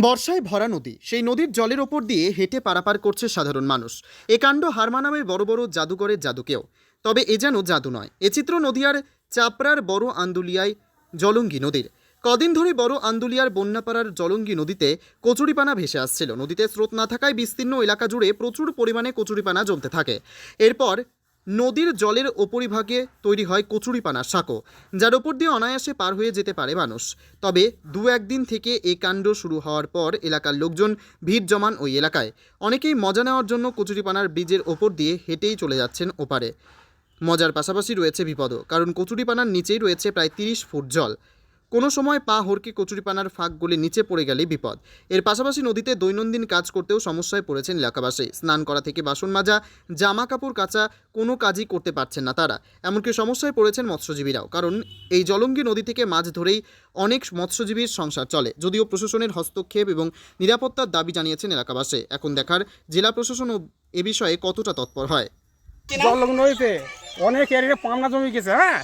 বর্ষায় ভরা নদী, সেই নদীর জলের ওপর দিয়ে হেঁটে পারাপার করছে সাধারণ মানুষ। এ কাণ্ড হার মানাবে বড় বড় জাদুকরের জাদুকেও। তবে এ যেন জাদু নয়। এ চিত্র নদীয়ার চাপড়ার বড় আন্দুলিয়ায় জলঙ্গি নদীর। কদিন ধরে বড় আন্দুলিয়ার বন্যাপাড়ার জলঙ্গি নদীতে কচুরিপানা ভেসে আসছিল। নদীতে স্রোত না থাকায় বিস্তীর্ণ এলাকা জুড়ে প্রচুর পরিমাণে কচুরিপানা জমতে থাকে। এরপর নদীর জলের ওপরিভাগে তৈরি হয় কচুরিপানার সাঁকো, যার ওপর দিয়ে অনায়াসে পার হয়ে যেতে পারে মানুষ। তবে দু একদিন থেকে এই কাণ্ড শুরু হওয়ার পর এলাকার লোকজন ভিড় জমান ওই এলাকায়। অনেকেই মজা নেওয়ার জন্য কচুরিপানার ব্রিজের ওপর দিয়ে হেঁটেই চলে যাচ্ছেন ওপারে। মজার পাশাপাশি রয়েছে বিপদও, কারণ কচুরিপানার নিচেই রয়েছে প্রায় তিরিশ ফুট জল। কোনো সময় পা হরকে কচুরিপানার ফাঁক গলে নিচে পড়ে গেলেই বিপদ। এর পাশাপাশি নদীতে দৈনন্দিন কাজ করতেও সমস্যায় পড়েছেন এলাকাবাসী। স্নান করা থেকে বাসন মাজা জামা কাপড় কাচা, কোনো কাজই করতে পারছেন না তারা। এমনকি সমস্যায় পড়েছেন মৎস্যজীবীরাও, কারণ এই জলঙ্গি নদী থেকে মাছ ধরেই অনেক মৎস্যজীবীর সংসার চলে, যদিও প্রশাসনের হস্তক্ষেপ এবং নিরাপত্তার দাবি জানিয়েছেন এলাকাবাসী। এখন দেখার জেলা প্রশাসনও এ বিষয়ে কতটা তৎপর হয়। অনেক এরিয়া জমি গেছে হ্যাঁ?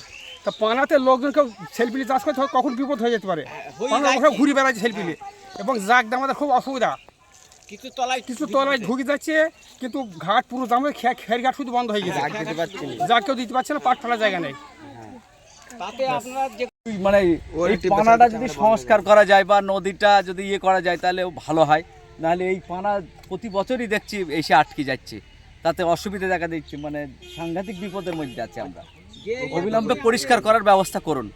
তা পানাতে লোকজনকে সেলফি চাষ করে কখন বিপদ হয়ে যেতে পারে? পানা ঘুরে বেড়াচ্ছে সেলফি এবং জাগ আমাদের খুব অসুবিধা। কিছু তলায় কিছু তলায় ঢুকে যাচ্ছে কিন্তু ঘাট পুরো জামে খের ঘাট শুধু বন্ধ হয়ে গেছে। জাগ কেউ দিতে পারছে না পাট ফেলার জায়গা নেই। তাতে আপনারা মানে ওই পানাটা যদি সংস্কার করা যায় বা নদীটা যদি ইয়ে করা যায় তাহলে ভালো হয়। নাহলে এই পানা প্রতি বছরই দেখছি এসে আটকে যাচ্ছে। তাতে অসুবিধা দেখা দিচ্ছে মানে সাংঘাতিক বিপদের মধ্যে আছে আমরা। যে অবিলম্বে পরিষ্কার করার ব্যবস্থা করুন।